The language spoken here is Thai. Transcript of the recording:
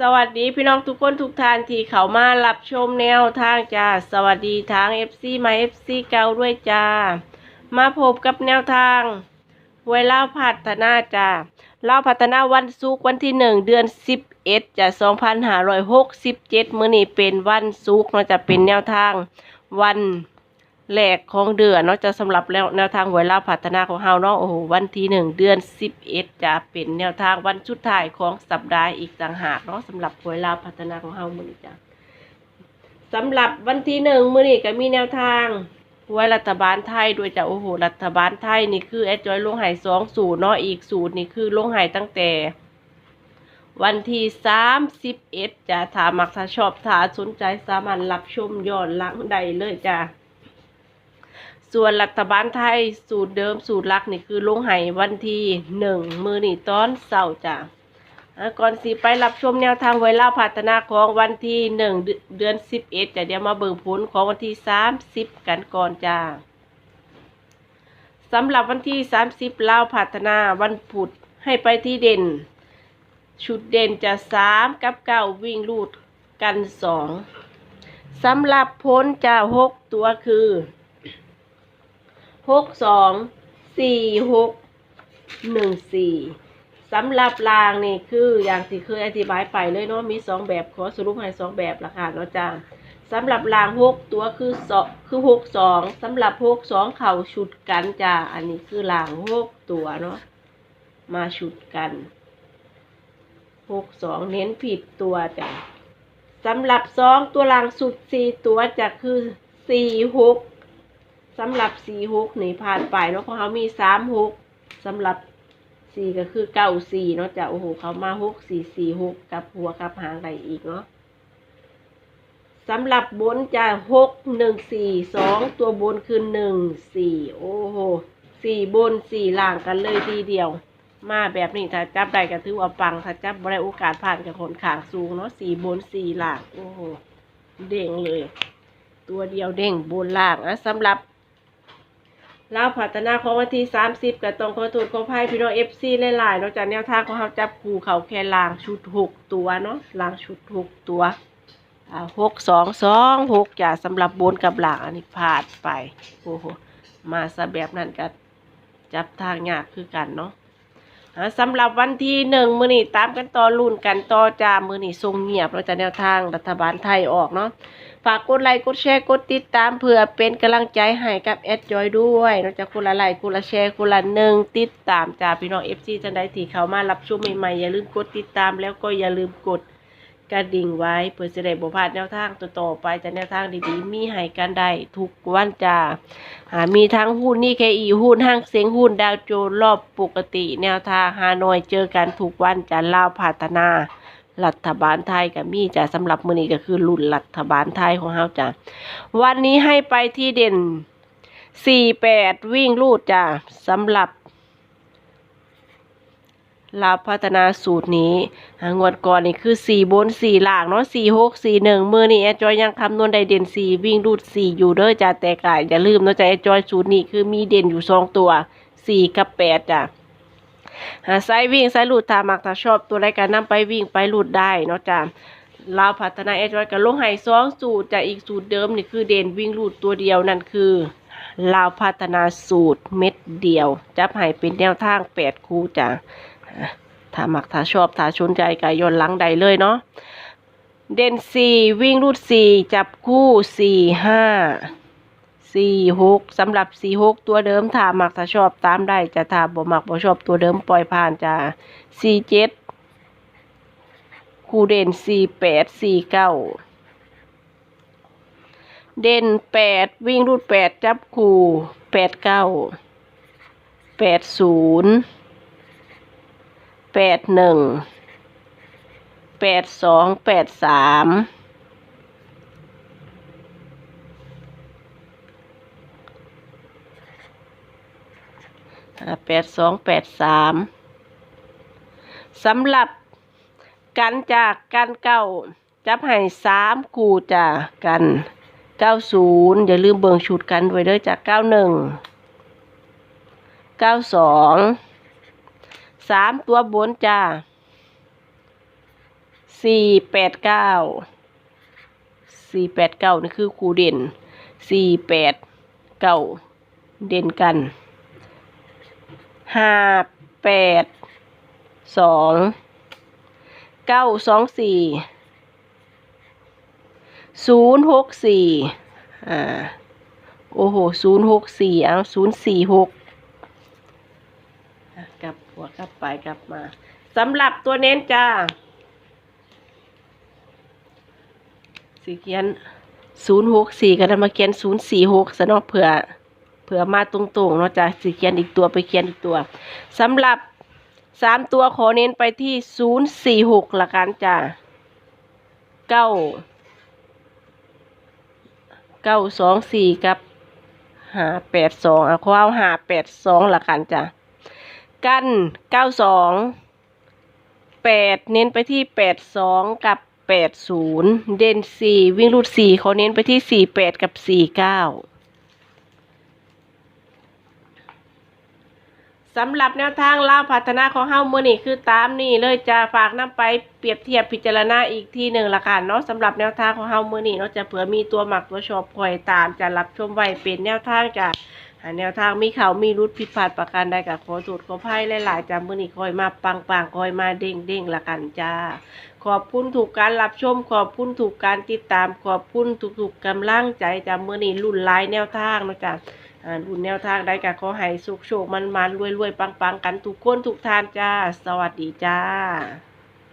สวัสดีพี่น้องทุกคนทุกท่านที่เขามารับชมแนวทางจ้าสวัสดีทาง FC มา FC เก่าด้วยจ้า มาพบกับแนวทางหวยเล่าพัฒนาจ้าเล่าพัฒนาวันศุกร์วันที่หนึ่งเดือนสิบเอ็ดจ้ะสองพันห้าร้อยหกสิบเจ็ดมื้อนี้เป็นวันศุกร์เนาจะเป็นแนวทางวัน แรกของเดือนเนาะจะสำหรับแล้วแนวทางหวยเล่าพัฒนาของเฮาเนาะโอ้โหวันที่หนึ่งเดือนสิบเอ็ดจะเป็นแนวทางวันชุดท้ายของสัปดาห์อีกต่างหากเนาะสำหรับหวยเล่าพัฒนาของเฮามื้อนี้จ้ะสำหรับวันที่หนึ่งมื้อนี้ก็มีแนวทางหวยรัฐบาลไทยด้วยจ้ะโอ้โหรัฐบาลไทยนี่คือแอดจอยลงหายสองสูตรเนาะอีกสูตรนี่คือลงหายตั้งแต่วันที่สามสิบเอ็ดจะถามักถ้าชอบถ้าสนใจสามารถรับชมย้อนหลังได้เลยจ้ะ ส่วนรัฐบาลไทยสูตรเดิมสูตรหลักนี่คือลงไห้วันที่หนึ่งมือนี่ตอนเสาร์จ้ะก่อนสิไปรับชมแนวทางไวลาพัฒนาของวันที่หนึ่งเดือนสิบเอ็ดจะเดี๋ยวมาเบิ่งผลของวันที่สามสิบกันก่อนจ้าสำหรับวันที่สามสิบล่าพัฒนาวันพุธให้ไปที่เด่น ชุดเด่นจะสามกับเก้าวิ่งลูดกันสองสำหรับพ้นจะหกตัวคือ หกสองสี่หกหนึ่งสี่สำหรับรางนี่คืออย่างที่เคยอธิบายไปเลยเนาะมีสองแบบขอสรุปให้สองแบบละค่ะเนาะจ้าสำหรับรางหกตัวคือสองคือหกสองสำหรับหกสองเข่าชุดกันจ้าอันนี้คือรางหกตัวเนาะมาชุดกันหกสองเน้นผิดตัวจ้ะสำหรับสองตัวรางสุดสี่ตัวจะคือสี่หก สำหรับสี่หกนี่ผ่านไปเนาะเพราะเขามีสามหกสำหรับสี่ก็คือเก้าสี่เนาะจะโอ้โหเขามาหกสี่สี่หกกับหัวกับหางใดอีกเนาะสำหรับบนจะหกหนึ่งสี่สองตัวบนคือหนึ่งสี่โอ้โหสี่บนสี่ล่างกันเลยทีเดียว มาแบบนี้ถ้าจับได้ก็ถือว่าปังถ้าจับได้โอกาสผ่านกับขนขางสูงเนาะสี่บนสี่ล่างโอ้โหเด้งเลย ตัวเดียวเด้งบนล่างนะสำหรับ ลาวพัฒนาของวันที่ 30กับตรงขอโทษของไพ่พี่น้องเอฟซีหลายๆนอกจากแนวทางของเขาจับคู่เขาแค่ลางชุด6ตัวเนาะลางชุด6ตัวหกสองสองหกจ่ะสำหรับบนกับหลังอันนี้พลาดไปโอ้โหมาซะแบบนั้นก็จับทางยากคือกันเนาะ สำหรับวันที่หนึ่งมือนี่ตามกันต่อรุ่นกันต่อจ้ามือนี่ทรงเงียบเราจะแนวทางรัฐบาลไทยออกเนาะฝากกดไลค์กดแชร์กดติดตามเพื่อเป็นกำลังใจให้กับแอดจอยด้วยนอกจากคนละไลค์คุณละแชร์คุณละหนึ่งติดตามจากพี่น้องเอฟซีจันไดที่เขามารับชมใหม่ๆอย่าลืมกดติดตามแล้วก็อย่าลืมกด กระดิ่งไว้เพื่อจะได้บ่พลาดแนวทางต่อๆไปจะแนวทางดีๆ มีให้กันได้ทุกวันจ้าหามีทั้งหุ้นนี่แค่อีหุ้นห้างเสียงหุ้นดาวโจนส์รอบปกติแนวทางฮานอยเจอกันทุกวันจะลาวพัฒนารัฐบาลไทยกับมีจ้ะสำหรับมือนี้ก็คือรุ่นรัฐบาลไทยของเฮาจ้ะวันนี้ให้ไปที่เด่นสี่แปดวิ่งลูดจ้ะสำหรับ ลาวพัฒนาสูตรนี้งวดก่อนนี่คือสี่บนสี่ล่างเนาะสี่หกสี่หนึ่งมือนี้แอจอยยังคำนวณได้เด่นสี่วิ่งรูดสี่อยู่เด้อจ้ะแต่กายอย่าลืมเนาะจ้ะแอจอยสูตรนี้คือมีเด่นอยู่สองตัวสี่กับแปดจ้ะหาไซวิ่งไซหลุดถ้ามักถ้าชอบตัวใดก็นำไปวิ่งไปหลุดได้เนาะจ้ะลาพัฒนาเอจอยกับลงไห้สองสูตรจะอีกสูตรเดิมนี่คือเด่นวิ่งหลุดตัวเดียวนั่นคือลาวพัฒนาสูตรเม็ดเดียว จับให้เป็นแนวทางแปดคู่จ่ะ ถ้ามักถ้าชอบถ้าชุนใจก็ย้อนหลังใดเลยเนาะเด่นสี่วิ่งรูดสี่จับคู่สี่ห้าสี่หกสำหรับสี่หกตัวเดิมถ้ามักถ้าชอบตามได้จะถ้าบ่มักบ่ชอบตัวเดิมปล่อยผ่านจะสี่เจ็ดคู่เด่นสี่แปดสี่เก้าเด่นแปดวิ่งรูดแปดจับคู่แปดเก้าแปดศูนย์ แปดหนึ่งแปดสองแปดสามแปดสองแปดสามสำหรับกันจากกันเก้าจับให้สามคู่จากกันเก้าศูนย์อย่าลืมเบิ่งชุดกันไว้เด้อจากเก้าหนึ่งเก้าสอง สามตัวบนจ้าสี่แปดเก้าสี่แปดเก้านี่คือคูเด่นสี่แปดเก้าเด่นกันห้าแปดสองเก้าสองสี่ศูนย์หกสี่อ่าโอ้โหศูนย์หกสี่เอาศูนย์สี่หก หัวกลับไปกลับมาสำหรับตัวเน้นจ้า สีเขียนศูนย์หกสี่ก็ได้มาเขียนศูนย์สี่หกซะเนาะเผื่อเผื่อมาตรงๆเนาะจ้ะสีเขียนอีกตัวไปเขียนอีกตัวสำหรับสามตัวขอเน้นไปที่ศูนย์สี่หกละกันจ้ะเก้าเก้าสองสี่กับหาแปดสองอะเขาเอาหาแปดสองละกันจ้ะ กัน 92 8 เน้นไปที่ 82 กับ 80 เด่น 4 วิ่งรูด4เขาเน้นไปที่ 48 กับ 49 สำหรับแนวทางล่าวพัฒนาของเฮ้ามือนี่คือตามนี่เลยจะฝากน้ำไปเปรียบเทียบพิจารณาอีกทีหนึ่งละกันเนาะสำหรับแนวทางของเฮ้ามือนี่เนาะจะเผื่อมีตัวหมักตัวชอบคอยตามจะรับชมไว้เป็นแนวทางจะหาแนวทางมีเขามีรุดผิดพลาดประการใดกับขอโทษขออภัยหลายๆจามือนี่คอยมาปังปังๆคอยมาเด้งเด้งๆละกันจ้า ขอบคุณถูกการรับชม ขอบคุณถูกการติดตาม ขอบคุณทุกๆกำลังใจจากเมื่อนี้รุ่นหลายแนวทางนะจ๊ะ รุ่นแนวทางได้ก็ขอให้สุขโชคมันมันรวยรวยๆปังปังๆกันทุกคนทุกทานจ้า สวัสดีจ้า